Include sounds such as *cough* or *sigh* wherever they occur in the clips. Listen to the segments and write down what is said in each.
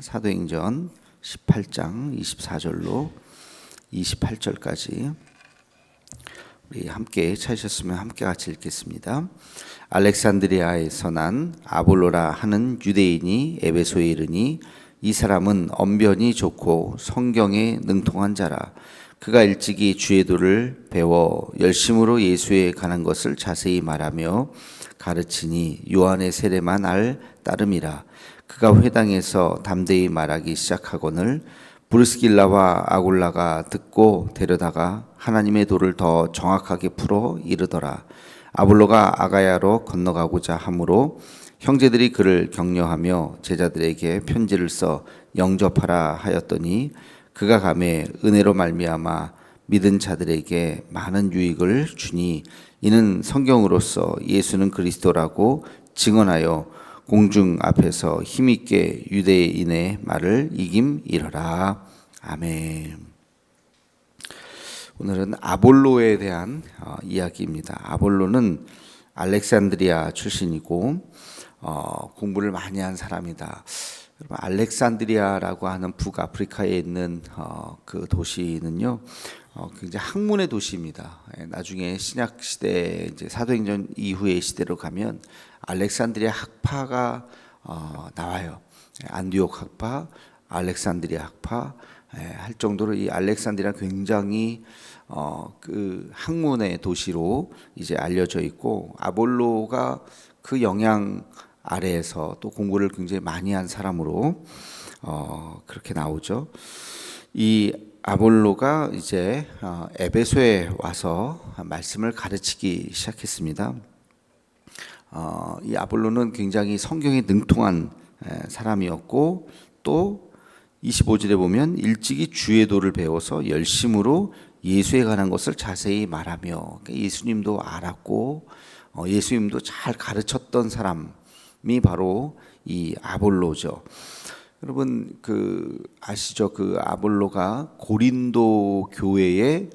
사도행전 18장 24절로 28절까지 우리 함께 찾으셨으면 함께 같이 읽겠습니다. 알렉산드리아에서 난 아볼로라 하는 유대인이 에베소에 이르니 이 사람은 언변이 좋고 성경에 능통한 자라 그가 일찍이 주의 도를 배워 열심으로 예수에 관한 것을 자세히 말하며 가르치니 요한의 세례만 알 따름이라 그가 회당에서 담대히 말하기 시작하거늘 브루스길라와 아굴라가 듣고 데려다가 하나님의 도를 더 정확하게 풀어 이르더라. 아볼로가 아가야로 건너가고자 하므로 형제들이 그를 격려하며 제자들에게 편지를 써 영접하라 하였더니 그가 감에 은혜로 말미암아 믿은 자들에게 많은 유익을 주니 이는 성경으로서 예수는 그리스도라고 증언하여 공중 앞에서 힘있게 유대인의 말을 이김이러라 아멘. 오늘은 아볼로에 대한 어, 이야기입니다. 아볼로는 알렉산드리아 출신이고 어, 공부를 많이 한 사람이다. 여러분 알렉산드리아라고 하는 북아프리카에 있는 어, 그 도시는요 어, 굉장히 학문의 도시입니다. 예, 나중에 신약 시대 이제 사도행전 이후의 시대로 가면 알렉산드리아 학파가 어, 나와요. 예, 안디옥 학파, 알렉산드리아 학파 예, 할 정도로 이 알렉산드리아 굉장히 어, 그 학문의 도시로 이제 알려져 있고 아볼로가 그 영향 아래에서 또 공부를 굉장히 많이 한 사람으로 어, 그렇게 나오죠. 이 아볼로가 이제 어, 에베소에 와서 말씀을 가르치기 시작했습니다. 어, 이 아볼로는 굉장히 성경에 능통한 사람이었고 또 25절에 보면 일찍이 주의 도를 배워서 열심으로 예수에 관한 것을 자세히 말하며 그러니까 예수님도 알았고 어, 예수님도 잘 가르쳤던 사람 이 바로 이 아볼로죠. 여러분 그 아시죠? 그 아볼로가 고린도 교회에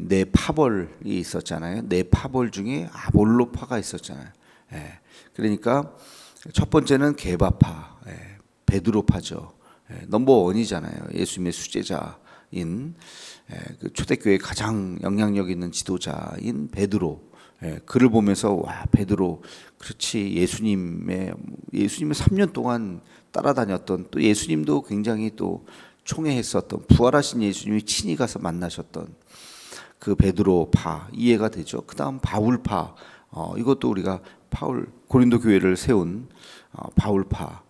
네 파벌이 있었잖아요. 네 파벌 중에 아볼로파가 있었잖아요. 예, 그러니까 첫 번째는 게바파, 예, 베드로파죠. 예, 넘버 원이잖아요. 예수님의 수제자인 그 초대교회 가장 영향력 있는 지도자인 베드로. 예, 그를 보면서 와 베드로 그렇지 예수님의 예수님을 3년 동안 따라다녔던 또 예수님도 굉장히 또 총애했었던 부활하신 예수님이 친히 가서 만나셨던 그 베드로 파 이해가 되죠. 그다음 바울파 어, 이것도 우리가 파울 고린도 교회를 세운 어, 바울파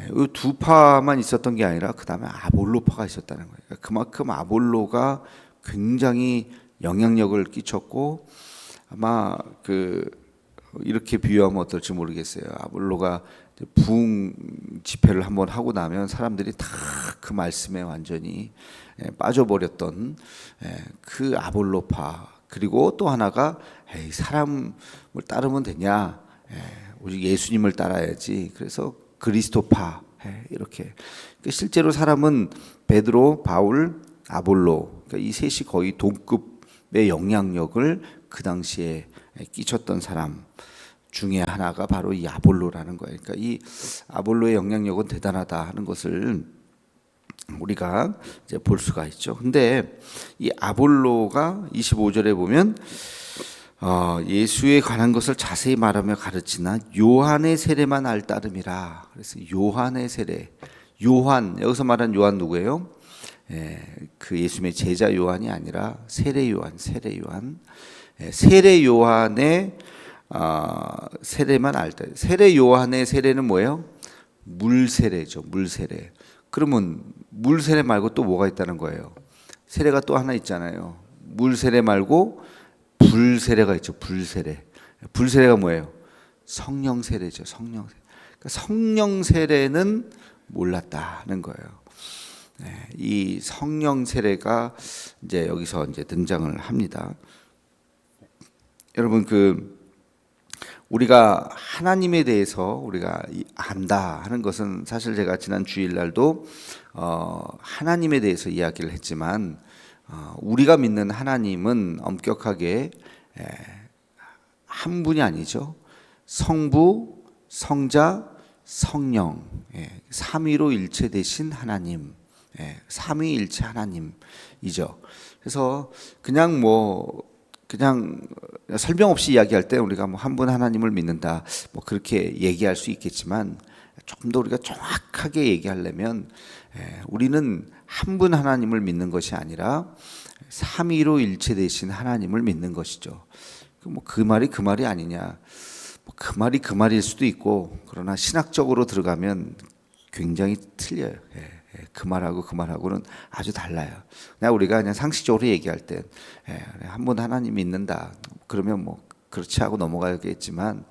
예, 이두 파만 있었던 게 아니라 그 다음에 아볼로파가 있었다는 거예요. 그만큼 아볼로가 굉장히 영향력을 끼쳤고 아마 그 이렇게 비유하면 어떨지 모르겠어요. 아볼로가 부흥 집회를 한번 하고 나면 사람들이 다 그 말씀에 완전히 예, 빠져버렸던 예, 그 아볼로파. 그리고 또 하나가 에이, 사람을 따르면 되냐? 예, 오직 예수님을 따라야지. 그래서 그리스도파. 이렇게. 그러니까 실제로 사람은 베드로, 바울, 아볼로. 그러니까 이 셋이 거의 동급의 영향력을 그 당시에 끼쳤던 사람 중에 하나가 바로 이 아볼로라는 거예요. 그러니까 이 아볼로의 영향력은 대단하다 하는 것을 우리가 이제 볼 수가 있죠. 근데 이 아볼로가 25절에 보면 어, 예수에 관한 것을 자세히 말하며 가르치나 요한의 세례만 알 따름이라. 그래서 요한의 세례. 요한 여기서 말한 요한 누구예요? 예, 그 예수님의 제자 요한이 아니라 세례 요한, 세례 요한. 예, 세례 요한의 어, 세례만 알 때. 세례 요한의 세례는 뭐예요? 물 세례죠. 물 세례. 그러면 물 세례 말고 또 뭐가 있다는 거예요? 세례가 또 하나 있잖아요. 물 세례 말고 불 세례가 있죠. 불 세례. 불 세례가 뭐예요? 성령 세례죠. 성령 세례. 그러니까 성령 세례는 몰랐다는 거예요. 네, 이 성령 세례가 이제 여기서 이제 등장을 합니다. 여러분 그 우리가 하나님에 대해서 우리가 안다 하는 것은 사실 제가 지난 주일날도 어 하나님에 대해서 이야기를 했지만 어 우리가 믿는 하나님은 엄격하게 한 분이 아니죠. 성부, 성자, 성령, 예, 삼위로 일체되신 하나님, 예, 삼위일체 하나님이죠. 그래서 그냥 뭐 그냥 설명 없이 이야기할 때 우리가 뭐 한 분 하나님을 믿는다, 뭐 그렇게 얘기할 수 있겠지만 조금 더 우리가 정확하게 얘기하려면 예, 우리는 한 분 하나님을 믿는 것이 아니라 삼위로 일체되신 하나님을 믿는 것이죠. 뭐 그 말이 그 말이 아니냐. 뭐그 말이 그 말일 수도 있고 그러나 신학적으로 들어가면 굉장히 틀려요. 예, 예, 그 말하고 그 말하고는 아주 달라요. 그냥 우리가 그냥 상식적으로 얘기할 때 한 분 하나님 믿는다. 그러면 뭐 그렇지 하고 넘어가겠지만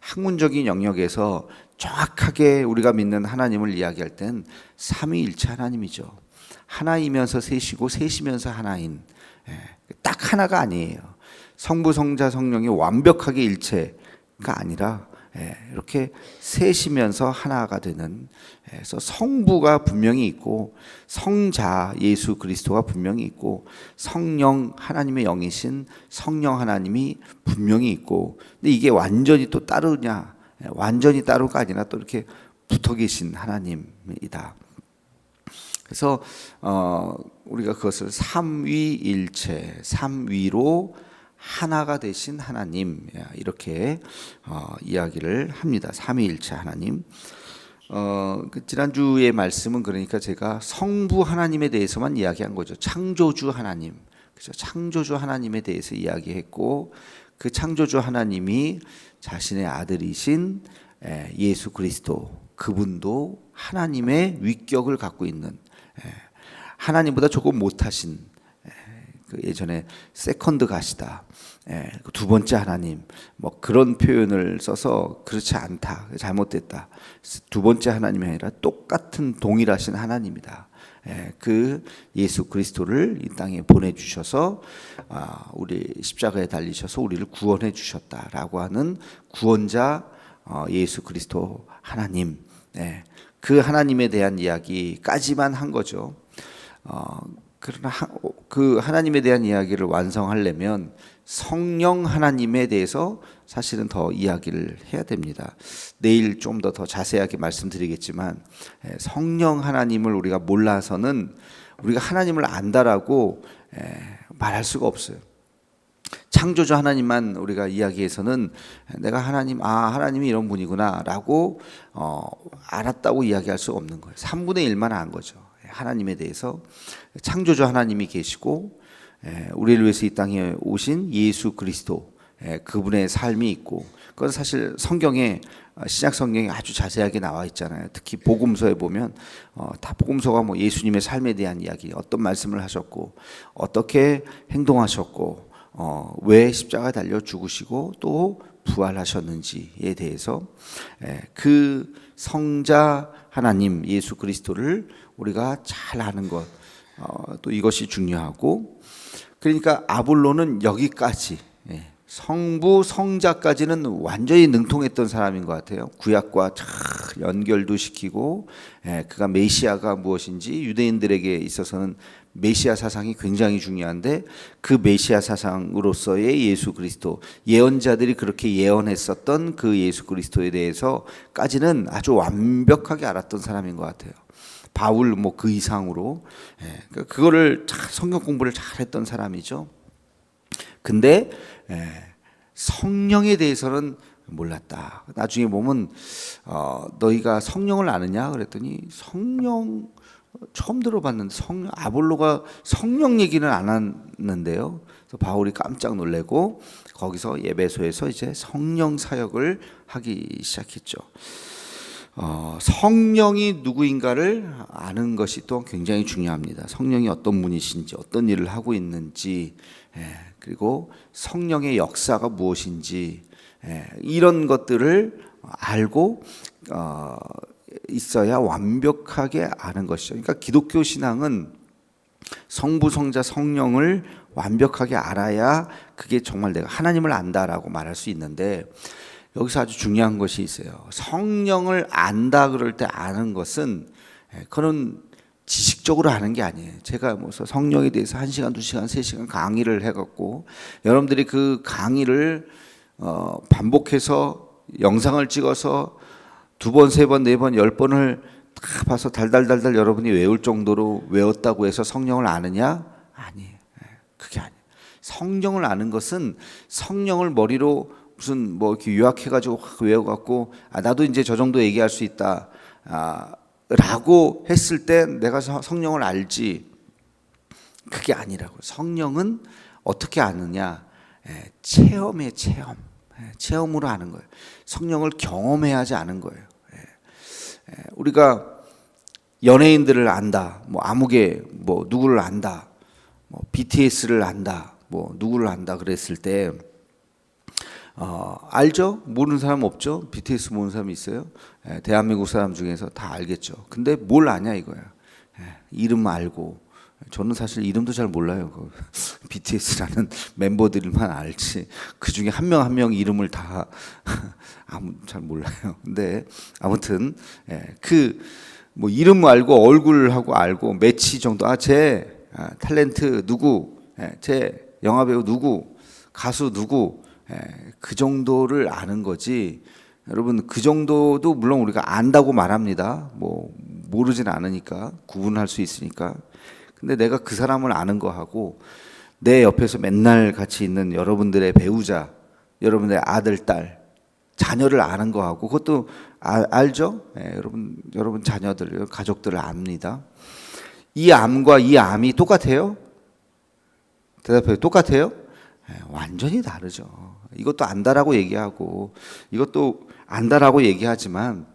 학문적인 영역에서 정확하게 우리가 믿는 하나님을 이야기할 땐 삼위일체 하나님이죠. 하나이면서 셋이고 셋이면서 하나인 예, 딱 하나가 아니에요. 성부, 성자, 성령이 완벽하게 일체가 아니라 예, 이렇게 셋이면서 하나가 되는 예, 그래서 성부가 분명히 있고 성자 예수 그리스도가 분명히 있고 성령 하나님의 영이신 성령 하나님이 분명히 있고 근데 이게 완전히 또 따르냐 예, 완전히 따로가 아니라 또 이렇게 붙어 계신 하나님이다. 그래서 어 우리가 그것을 삼위일체, 삼위로 하나가 되신 하나님 이렇게 어, 이야기를 합니다. 삼위일체 하나님. 어, 그 지난주의 말씀은 그러니까 제가 성부 하나님에 대해서만 이야기한 거죠. 창조주 하나님. 그죠? 창조주 하나님에 대해서 이야기했고 그 창조주 하나님이 자신의 아들이신 에, 예수 그리스도 그분도 하나님의 위격을 갖고 있는 에, 하나님보다 조금 못하신 에, 그 예전에 세컨드 가시다 예, 그두 번째 하나님 뭐 그런 표현을 써서 그렇지 않다 잘못됐다. 두 번째 하나님이 아니라 똑같은 동일하신 하나님이다. 예, 그 예수 그리스도를 이 땅에 보내주셔서 아, 우리 십자가에 달리셔서 우리를 구원해 주셨다라고 하는 구원자 어, 예수 그리스도 하나님. 예, 그 하나님에 대한 이야기까지만 한 거죠. 어, 그러나 하, 그 하나님에 대한 이야기를 완성하려면 성령 하나님에 대해서 사실은 더 이야기를 해야 됩니다. 내일 좀 더 더 자세하게 말씀드리겠지만 예, 성령 하나님을 우리가 몰라서는 우리가 하나님을 안다라고 예, 말할 수가 없어요. 창조주 하나님만 우리가 이야기해서는 내가 하나님 아 하나님이 이런 분이구나라고 어, 알았다고 이야기할 수 없는 거예요. 3분의 1만 안 거죠. 하나님에 대해서 창조주 하나님이 계시고 예, 우리를 위해서 이 땅에 오신 예수 그리스도 예, 그분의 삶이 있고 그건 사실 성경에 어, 신약 성경에 아주 자세하게 나와 있잖아요. 특히 복음서에 보면 어, 다 복음서가 뭐 예수님의 삶에 대한 이야기, 어떤 말씀을 하셨고 어떻게 행동하셨고 어, 왜 십자가 달려 죽으시고 또 부활하셨는지에 대해서 예, 그 성자 하나님 예수 그리스도를 우리가 잘 아는 것, 어, 또 이것이 중요하고 그러니까 아볼로는 여기까지 예, 성부 성자까지는 완전히 능통했던 사람인 것 같아요. 구약과 잘 연결도 시키고 예, 그가 메시아가 무엇인지 유대인들에게 있어서는 메시아 사상이 굉장히 중요한데 그 메시아 사상으로서의 예수 그리스도 예언자들이 그렇게 예언했었던 그 예수 그리스도에 대해서까지는 아주 완벽하게 알았던 사람인 것 같아요. 바울 뭐 그 이상으로 예, 그- 그거를 잘 성경 공부를 잘했던 사람이죠. 근데 예, 성령에 대해서는 몰랐다. 나중에 보면 어, 너희가 성령을 아느냐 그랬더니 성령 처음 들어봤는데 성령 아볼로가 성령 얘기는 안 했는데요. 그래서 바울이 깜짝 놀래고 거기서 예배소에서 이제 성령 사역을 하기 시작했죠. 어, 성령이 누구인가를 아는 것이 또 굉장히 중요합니다. 성령이 어떤 분이신지, 어떤 일을 하고 있는지, 예, 그리고 성령의 역사가 무엇인지, 예, 이런 것들을 알고 어, 있어야 완벽하게 아는 것이죠. 그러니까 기독교 신앙은 성부, 성자, 성령을 완벽하게 알아야 그게 정말 내가 하나님을 안다라고 말할 수 있는데 여기서 아주 중요한 것이 있어요. 성령을 안다 그럴 때 아는 것은 예, 그런 지식적으로 아는 게 아니에요. 제가 뭐 성령에 대해서 한 시간, 두 시간, 세 시간 강의를 해갖고 여러분들이 그 강의를 어, 반복해서 영상을 찍어서 두 번, 세 번, 네 번, 열 번을 다 봐서 달달달달 여러분이 외울 정도로 외웠다고 해서 성령을 아느냐? 아니에요. 예, 그게 아니에요. 성령을 아는 것은 성령을 머리로 무슨 뭐 이렇게 요약해가지고 확 외워갖고 아 나도 이제 저 정도 얘기할 수 있다. 아, 라고 했을 때 내가 서- 성령을 알지. 그게 아니라고. 성령은 어떻게 아느냐? 예, 체험의 체험. 예, 체험으로 아는 거예요. 성령을 경험해야 하지 않은 거예요. 예, 예, 우리가 연예인들을 안다. 뭐 아무개 뭐 누구를 안다. 뭐 BTS를 안다. 뭐 누구를 안다 그랬을 때 어, 알죠? 모르는 사람 없죠? BTS 모르는 사람 있어요? 예, 대한민국 사람 중에서 다 알겠죠. 근데 뭘 아냐 이거야. 예, 이름 알고 저는 사실 이름도 잘 몰라요. 그 *laughs* BTS라는 멤버들만 알지. 그 중에 한 명 한명 이름을 다 *laughs* 아무 잘 몰라요. 근데 아무튼 예, 그뭐 이름 알고 얼굴하고 알고 매치 정도 아제 아, 탤런트 누구, 예, 제 영화 배우 누구, 가수 누구 예, 그 정도를 아는 거지. 여러분 그 정도도 물론 우리가 안다고 말합니다. 뭐 모르진 않으니까 구분할 수 있으니까. 근데 내가 그 사람을 아는 거 하고 내 옆에서 맨날 같이 있는 여러분들의 배우자, 여러분들의 아들, 딸, 자녀를 아는 거 하고 그것도 아, 알죠? 예, 여러분 여러분 자녀들, 가족들을 압니다. 이 암과 이 암이 똑같아요? 대답해요. 똑같아요? 예, 완전히 다르죠. 이것도 안다라고 얘기하고 이것도 안다라고 얘기하지만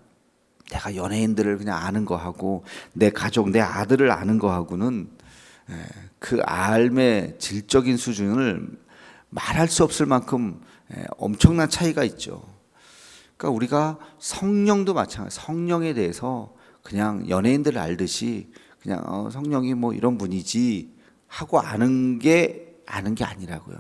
내가 연예인들을 그냥 아는 거하고 내 가족, 내 아들을 아는 거하고는 예, 그 삶의 질적인 수준을 말할 수 없을 만큼 예, 엄청난 차이가 있죠. 그러니까 우리가 성령도 마찬가지. 성령에 대해서 그냥 연예인들을 알듯이 그냥 어, 성령이 뭐 이런 분이지 하고 아는 게 아는 게 아니라고요.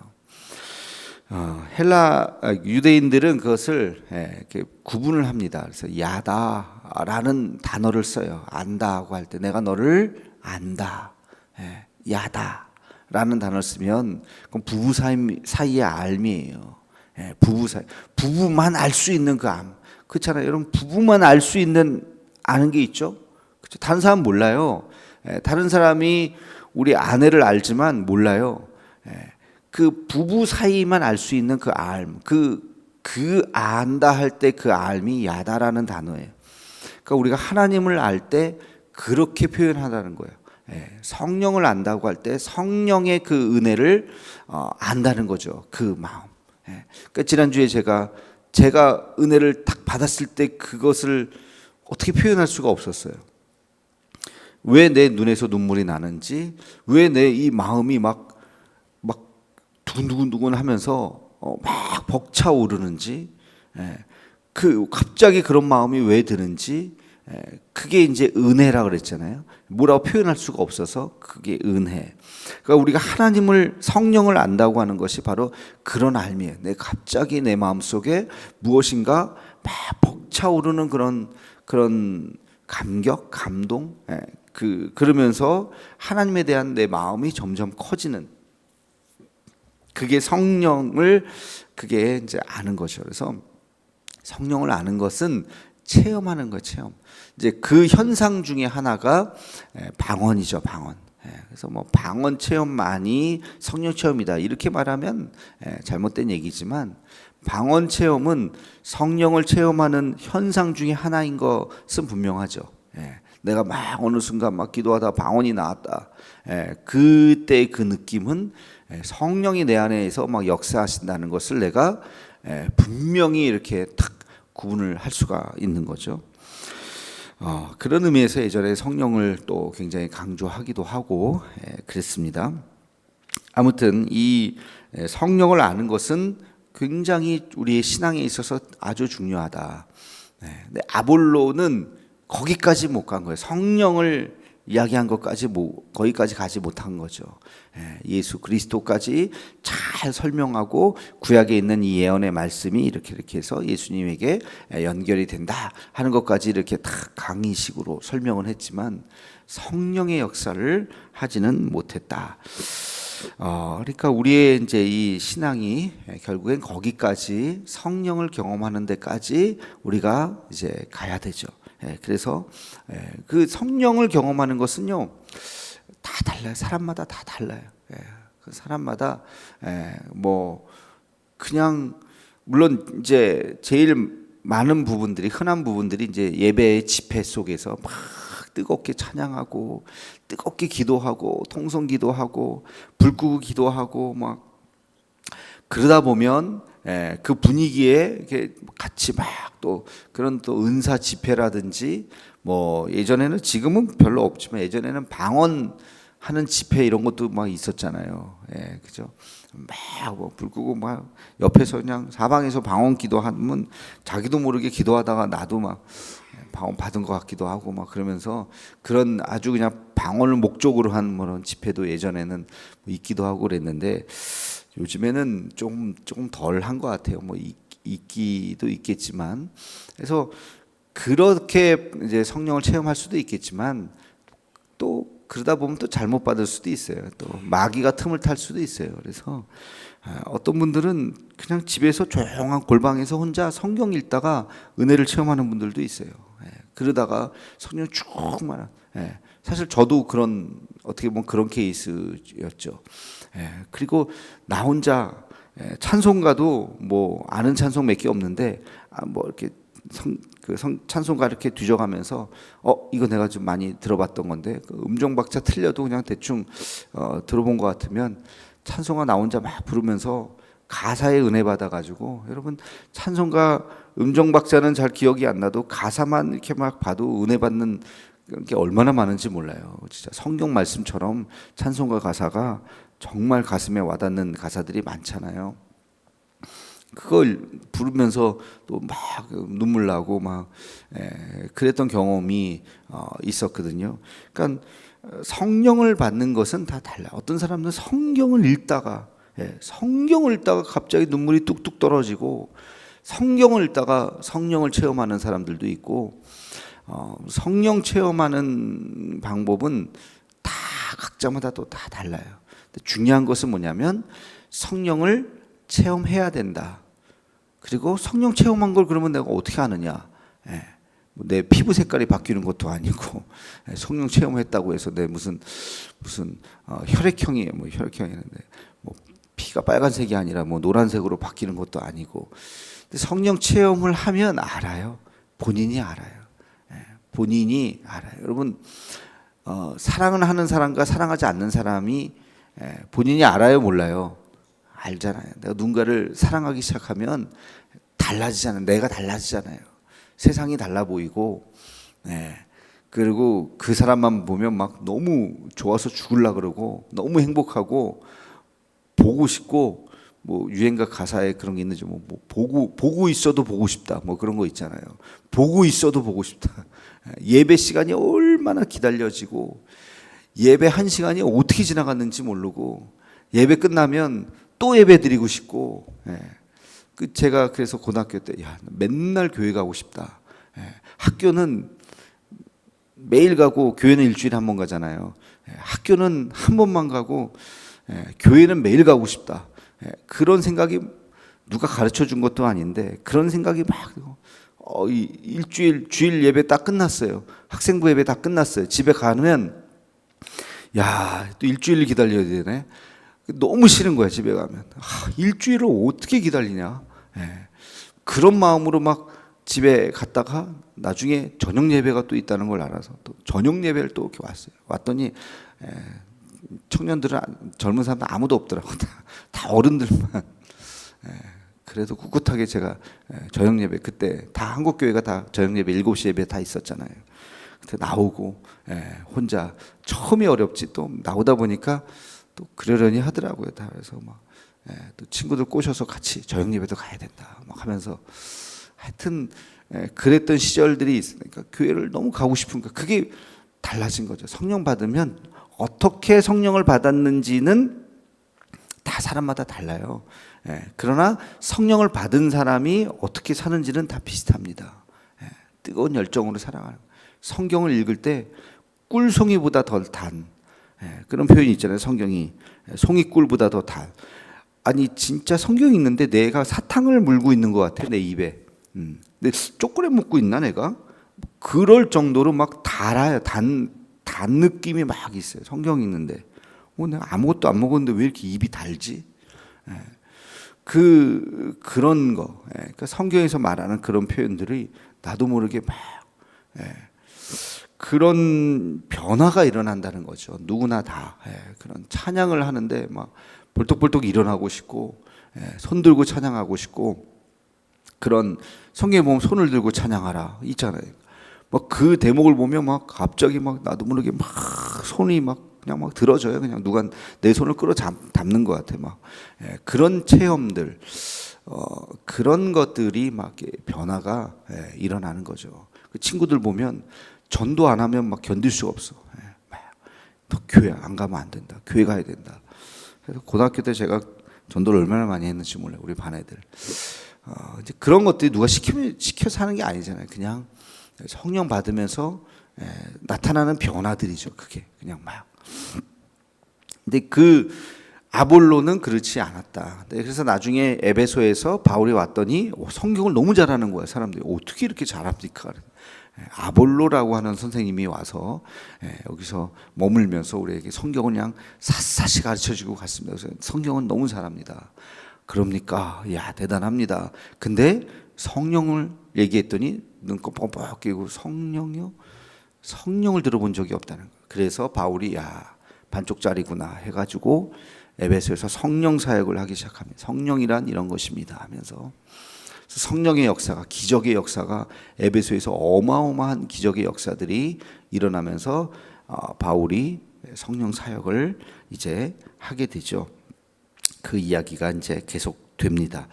어, 헬라 아, 유대인들은 그것을 예, 구분을 합니다. 그래서 야다라는 단어를 써요. 안다고 할 때 내가 너를 안다. 예, 야다라는 단어를 쓰면 그건 부부 사이, 사이의 알미예요. 예, 부부 사이 부부만 알 수 있는 그 암. 그렇잖아요. 여러분 부부만 알 수 있는 아는 게 있죠. 그렇죠. 다른 사람 몰라요. 예, 다른 사람이 우리 아내를 알지만 몰라요. 예, 그 부부 사이만 알 수 있는 그 알, 그, 그 안다 할 때 그 알미 야다라는 단어예요. 그러니까 우리가 하나님을 알 때 그렇게 표현하다는 거예요. 예, 성령을 안다고 할 때 성령의 그 은혜를 어, 안다는 거죠. 그 마음. 예, 그러니까 지난주에 제가 제가 은혜를 딱 받았을 때 그것을 어떻게 표현할 수가 없었어요. 왜 내 눈에서 눈물이 나는지, 왜 내 이 마음이 막, 막 두근두근두근 하면서 어, 막 벅차오르는지, 예, 그 갑자기 그런 마음이 왜 드는지, 예, 그게 이제 은혜라 그랬잖아요. 뭐라고 표현할 수가 없어서 그게 은혜. 그러니까 우리가 하나님을 성령을 안다고 하는 것이 바로 그런 알미예요. 내 갑자기 내 마음 속에 무엇인가 막 벅차오르는 그런 그런 감격, 감동, 예, 그 그러면서 하나님에 대한 내 마음이 점점 커지는 그게 성령을 그게 이제 아는 거죠. 그래서 성령을 아는 것은 체험하는 거 체험. 이제 그 현상 중에 하나가 예, 방언이죠, 방언. 예, 그래서 뭐 방언 체험만이 성령 체험이다 이렇게 말하면 예, 잘못된 얘기지만 방언 체험은 성령을 체험하는 현상 중에 하나인 것은 분명하죠. 예, 내가 막 어느 순간 막 기도하다 방언이 나왔다. 예, 그때 그 느낌은 예, 성령이 내 안에서 막 역사하신다는 것을 내가 예, 분명히 이렇게 탁 구분을 할 수가 있는 거죠. 어, 그런 의미에서 예전에 성령을 또 굉장히 강조하기도 하고 예, 그랬습니다. 아무튼 이 예, 성령을 아는 것은 굉장히 우리의 신앙에 있어서 아주 중요하다. 네, 아볼로는 거기까지 못 간 거예요. 성령을 이야기한 것까지 뭐 거기까지 가지 못한 거죠. 예, 예수 그리스도까지 잘 설명하고 구약에 있는 이 예언의 말씀이 이렇게 이렇게 해서 예수님에게 연결이 된다 하는 것까지 이렇게 다 강의식으로 설명을 했지만 성령의 역사를 하지는 못했다. 어, 그러니까 우리의 이제 이 신앙이 결국엔 거기까지 성령을 경험하는 데까지 우리가 이제 가야 되죠. 예, 그래서 예, 그 성령을 경험하는 것은요 다 달라요. 사람마다 다 달라요. 예, 그 사람마다 예, 뭐 그냥 물론 이제 제일 많은 부분들이 흔한 부분들이 이제 예배의 집회 속에서 막 뜨겁게 찬양하고 뜨겁게 기도하고 통성 기도하고 불 끄고 기도하고 막 그러다 보면 예, 그 분위기에 이렇게 같이 막 또 그런 또 은사 집회라든지 뭐 예전에는 지금은 별로 없지만 예전에는 방언 하는 집회 이런 것도 막 있었잖아요. 예, 그죠? 막불 끄고 막 옆에서 그냥 사방에서 방언 기도하면 자기도 모르게 기도하다가 나도 막 방언 받은 것 같기도 하고 막 그러면서 그런 아주 그냥 방언을 목적으로 한 그런 집회도 예전에는 뭐 있기도 하고 그랬는데 요즘에는 조금 조금 덜 한 것 같아요. 뭐 있, 있기도 있겠지만 그래서 그렇게 이제 성령을 체험할 수도 있겠지만 또 그러다 보면 또 잘못 받을 수도 있어요. 또 마귀가 틈을 탈 수도 있어요. 그래서 아, 어떤 분들은 그냥 집에서 조용한 골방에서 혼자 성경 읽다가 은혜를 체험하는 분들도 있어요. 예, 그러다가 성령 쭉. 예, 사실 저도 그런 어떻게 보면 그런 케이스였죠. 예, 그리고 나 혼자 예, 찬송가도 뭐 아는 찬송 몇 개 없는데 아, 뭐 이렇게 성, 그 성, 찬송가 이렇게 뒤져가면서 어 이거 내가 좀 많이 들어봤던 건데 그 음정 박자 틀려도 그냥 대충 어, 들어본 것 같으면 찬송가 나 혼자 막 부르면서 가사에 은혜 받아가지고 여러분 찬송가 음정 박자는 잘 기억이 안 나도 가사만 이렇게 막 봐도 은혜 받는 게 얼마나 많은지 몰라요. 진짜 성경 말씀처럼 찬송가 가사가 정말 가슴에 와닿는 가사들이 많잖아요. 그걸 부르면서 또 막 눈물 나고 막 에, 그랬던 경험이 어, 있었거든요. 그러니까 성령을 받는 것은 다 달라. 어떤 사람은 성경을 읽다가 예, 성경을 읽다가 갑자기 눈물이 뚝뚝 떨어지고 성경을 읽다가 성령을 체험하는 사람들도 있고 어, 성령 체험하는 방법은 다 각자마다 또 다 달라요. 중요한 것은 뭐냐면 성령을 체험해야 된다. 그리고 성령 체험한 걸 그러면 내가 어떻게 아느냐? 예. 뭐내 피부 색깔이 바뀌는 것도 아니고 예, 성령 체험했다고 해서 내 무슨 무슨 어, 혈액형이 뭐 혈액형이는데 뭐 피가 빨간색이 아니라 뭐 노란색으로 바뀌는 것도 아니고 성령 체험을 하면 알아요. 본인이 알아요. 예, 본인이 알아요. 여러분 어, 사랑을 하는 사람과 사랑하지 않는 사람이 예, 본인이 알아요, 몰라요? 알잖아요. 내가 누군가를 사랑하기 시작하면 달라지잖아요. 내가 달라지잖아요. 세상이 달라 보이고, 네. 그리고 그 사람만 보면 막 너무 좋아서 죽을라 그러고, 너무 행복하고, 보고 싶고, 뭐 유행가 가사에 그런 게 있는지 뭐, 뭐 보고 보고 있어도 보고 싶다 뭐 그런 거 있잖아요. 보고 있어도 보고 싶다. *laughs* 예배 시간이 얼마나 기다려지고 예배 한 시간이 어떻게 지나갔는지 모르고 예배 끝나면 또 예배 드리고 싶고 예. 그 제가 그래서 고등학교 때 야, 맨날 교회 가고 싶다. 예. 학교는 매일 가고 교회는 일주일에 한 번 가잖아요. 예. 학교는 한 번만 가고 예. 교회는 매일 가고 싶다. 예. 그런 생각이 누가 가르쳐 준 것도 아닌데 그런 생각이 막 어, 이 일주일 주일 예배 딱 끝났어요. 학생부 예배 다 끝났어요. 집에 가면 야, 또 일주일 기다려야 되네. 너무 싫은 거야, 집에 가면. 아, 일주일을 어떻게 기다리냐. 예. 그런 마음으로 막 집에 갔다가 나중에 저녁 예배가 또 있다는 걸 알아서 또 저녁 예배를 또 이렇게 왔어요. 왔더니 예, 청년들은 젊은 사람들 아무도 없더라고. 다, *laughs* 다 어른들만. 예, 그래도 꿋꿋하게 제가 예, 저녁 예배 그때 다 한국 교회가 다 저녁 예배 7시 예배 다 있었잖아요. 그때 나오고 예, 혼자 처음이 어렵지 또 나오다 보니까 또 그러려니 하더라고요. 다 그래서 막 예, 또 친구들 꼬셔서 같이 저녁 예배도 가야 된다. 막 하면서 하여튼 예, 그랬던 시절들이 있으니까 교회를 너무 가고 싶은가 그게 달라진 거죠. 성령 받으면 어떻게 성령을 받았는지는 다 사람마다 달라요. 예, 그러나 성령을 받은 사람이 어떻게 사는지는 다 비슷합니다. 예, 뜨거운 열정으로 살아가는. 성경을 읽을 때 꿀송이보다 덜 단, 예, 그런 표현이 있잖아요. 성경이 예, 송이꿀보다 더 달. 아니 진짜 성경이 있는데 내가 사탕을 물고 있는 것 같아 내 입에. 음. 근데 초콜릿 먹고 있나 내가? 그럴 정도로 막 달아요. 단, 단 느낌이 막 있어요. 성경이 있는데. 어, 내가 아무것도 안 먹었는데 왜 이렇게 입이 달지? 예. 그, 그런 거. 예. 그러니까 성경에서 말하는 그런 표현들이 나도 모르게 막, 예. 그런 변화가 일어난다는 거죠. 누구나 다. 예. 그런 찬양을 하는데 막 벌떡벌떡 일어나고 싶고, 예. 손 들고 찬양하고 싶고, 그런 성경에 보면 손을 들고 찬양하라 있잖아요. 막 그 대목을 보면 막 갑자기 막 나도 모르게 막 손이 막 그냥 막 들어져요. 그냥 누가 내 손을 끌어 잡, 담는 것 같아. 막 예, 그런 체험들, 어, 그런 것들이 막 변화가 예, 일어나는 거죠. 그 친구들 보면 전도 안 하면 막 견딜 수가 없어. 예, 막, 너 교회 안 가면 안 된다. 교회 가야 된다. 그래서 고등학교 때 제가 전도를 얼마나 많이 했는지 몰라요. 우리 반 애들. 어, 이제 그런 것들이 누가 시키면 시켜서 하는 게 아니잖아요. 그냥 성령 받으면서 에, 나타나는 변화들이죠. 그게 그냥 막. 근데 그 아볼로는 그렇지 않았다. 네, 그래서 나중에 에베소에서 바울이 왔더니 오, 성경을 너무 잘하는 거야. 사람들이 어떻게 이렇게 잘합니까? 에, 아볼로라고 하는 선생님이 와서 에, 여기서 머물면서 우리에게 성경을 그냥 샅샅이 가르쳐주고 갔습니다. 그래서 성경은 너무 잘합니다. 그럽니까? 야 대단합니다. 근데 성령을 얘기했더니 눈곱 뻑뻑 끼고 성령이요? 성령을 들어본 적이 없다는 거예요. 그래서 바울이 야 반쪽짜리구나 해가지고 에베소에서 성령 사역을 하기 시작합니다. 성령이란 이런 것입니다 하면서 성령의 역사가 기적의 역사가 에베소에서 어마어마한 기적의 역사들이 일어나면서 어, 바울이 성령 사역을 이제 하게 되죠. 그 이야기가 이제 계속 됩니다.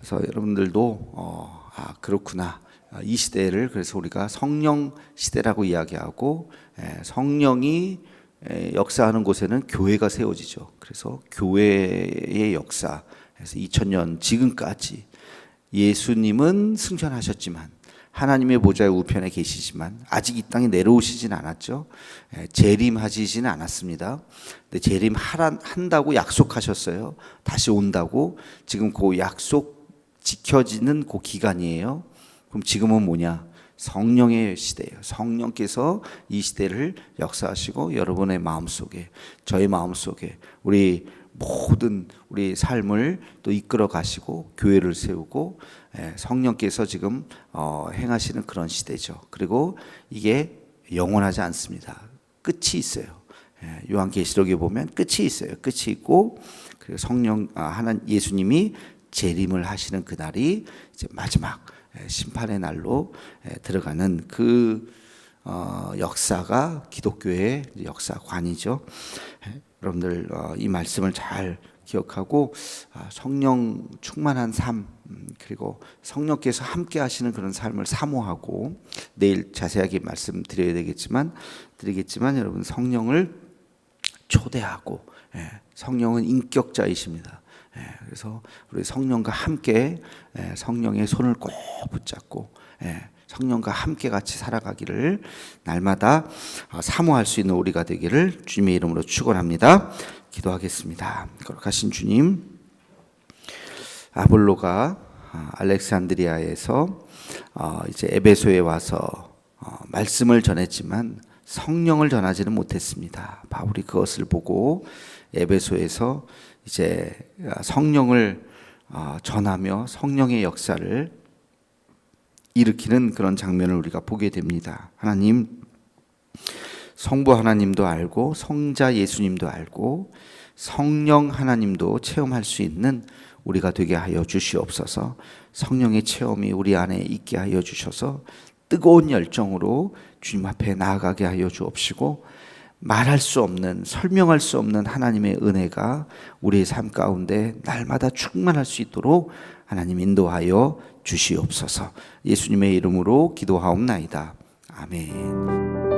그래서 여러분들도 어, 아 그렇구나. 이 시대를 그래서 우리가 성령 시대라고 이야기하고 예, 성령이 예, 역사하는 곳에는 교회가 세워지죠. 그래서 교회의 역사, 그래서 2000년 지금까지 예수님은 승천하셨지만 하나님의 보좌의 우편에 계시지만 아직 이 땅에 내려오시진 않았죠. 예, 재림하시지는 않았습니다. 근데 재림 한다고 약속하셨어요. 다시 온다고 지금 그 약속 지켜지는 그 기간이에요. 그럼 지금은 뭐냐? 성령의 시대예요. 성령께서 이 시대를 역사하시고 여러분의 마음 속에 저의 마음 속에 우리 모든 우리 삶을 또 이끌어 가시고 교회를 세우고 예, 성령께서 지금 어, 행하시는 그런 시대죠. 그리고 이게 영원하지 않습니다. 끝이 있어요. 예, 요한계시록에 보면 끝이 있어요. 끝이 있고 성령 아, 하나 예수님이 재림을 하시는 그 날이 이제 마지막 예, 심판의 날로 들어가는 그 어, 역사가 기독교의 역사관이죠. 여러분들 어, 이 말씀을 잘 기억하고 아, 성령 충만한 삶 음, 그리고 성령께서 함께 하시는 그런 삶을 사모하고 내일 자세하게 말씀드려야 되겠지만 드리겠지만 여러분 성령을 초대하고 예, 성령은 인격자이십니다. 예, 그래서 우리 성령과 함께 예, 성령의 손을 꼭 붙잡고 성령과 함께 같이 살아가기를 날마다 어, 사모할 수 있는 우리가 되기를 주님의 이름으로 축원합니다. 기도하겠습니다. 거룩하신 주님, 아볼로가 어, 알렉산드리아에서 어, 이제 에베소에 와서 말씀을 전했지만 성령을 전하지는 못했습니다. 바울이 그것을 보고 에베소에서 이제 성령을 전하며 성령의 역사를 일으키는 그런 장면을 우리가 보게 됩니다. 하나님, 성부 하나님도 알고 성자 예수님도 알고 성령 하나님도 체험할 수 있는 우리가 되게 하여 주시옵소서. 성령의 체험이 우리 안에 있게 하여 주셔서 뜨거운 열정으로 주님 앞에 나아가게 하여 주옵시고 말할 수 없는 설명할 수 없는 하나님의 은혜가 우리의 삶 가운데 날마다 충만할 수 있도록 하나님 인도하여 주시옵소서. 예수님의 이름으로 기도하옵나이다. 아멘.